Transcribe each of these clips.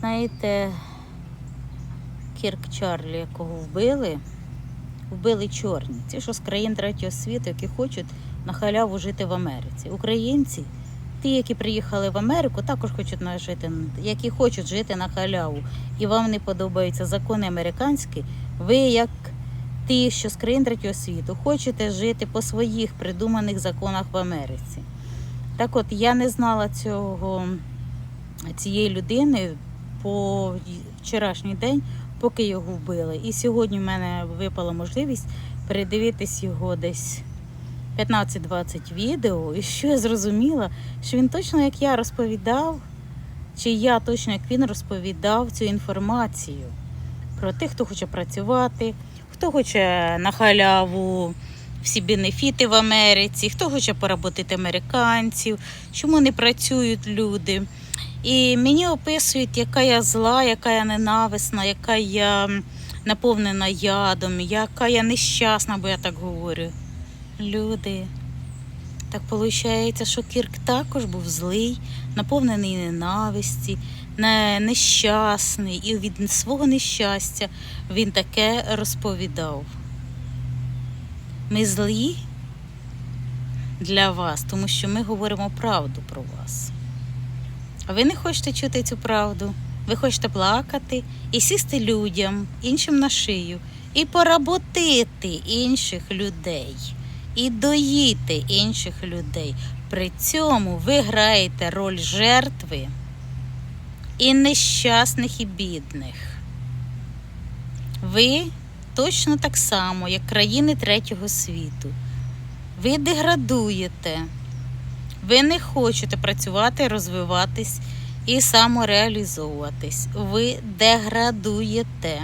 Знаєте, Кірк Чарлі, якого вбили, вбили чорні. Ті, що з країн третього світу, які хочуть на халяву жити в Америці. Українці, ті, які приїхали в Америку, також хочуть жити, які хочуть жити на халяву. І вам не подобаються закони американські, ви як ті, що з країн третього світу, хочете жити по своїх придуманих законах в Америці. Так от я не знала цього цієї людини по вчорашній день, поки його вбили. І сьогодні в мене випала можливість передивитись його десь 15-20 відео. І що я зрозуміла, що він точно як я розповідав, чи я точно як він розповідав цю інформацію про тих, хто хоче працювати, хто хоче на халяву всі бенефіти в Америці, хто хоче поработити американців, чому не працюють люди. І мені описують, яка я зла, яка я ненависна, яка я наповнена ядом, яка я нещасна, бо я так говорю. Люди. Так виходить, що Кірк також був злий, наповнений ненависті, не- нещасний, і від свого нещастя він таке розповідав. Ми злі для вас, тому що ми говоримо правду про вас. А ви не хочете чути цю правду. Ви хочете плакати і сісти людям, іншим на шию, і поработити інших людей, і доїти інших людей. При цьому ви граєте роль жертви і нещасних, і бідних. Ви точно так само, як країни третього світу. Ви деградуєте. Ви не хочете працювати, розвиватись і самореалізовуватись. Ви деградуєте.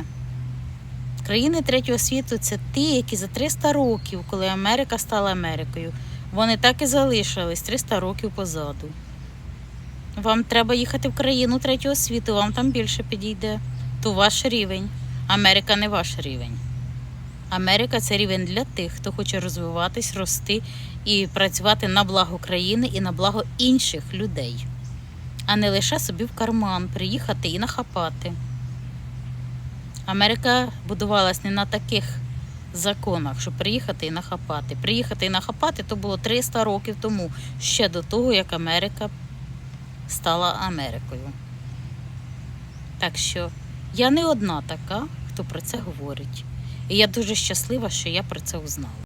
Країни третього світу це ті, які за 300 років, коли Америка стала Америкою, вони так і залишились 300 років позаду. Вам треба їхати в країну третього світу, вам там більше підійде. То ваш рівень. Америка не ваш рівень. Америка це рівень для тих, хто хоче розвиватись, рости і працювати на благо країни і на благо інших людей, а не лише собі в карман приїхати і нахапати. Америка будувалась не на таких законах, щоб приїхати і нахапати. Приїхати і нахапати то було 300 років тому, ще до того, як Америка стала Америкою. Так що я не одна така, хто про це говорить. І я дуже щаслива, що я про це узнала.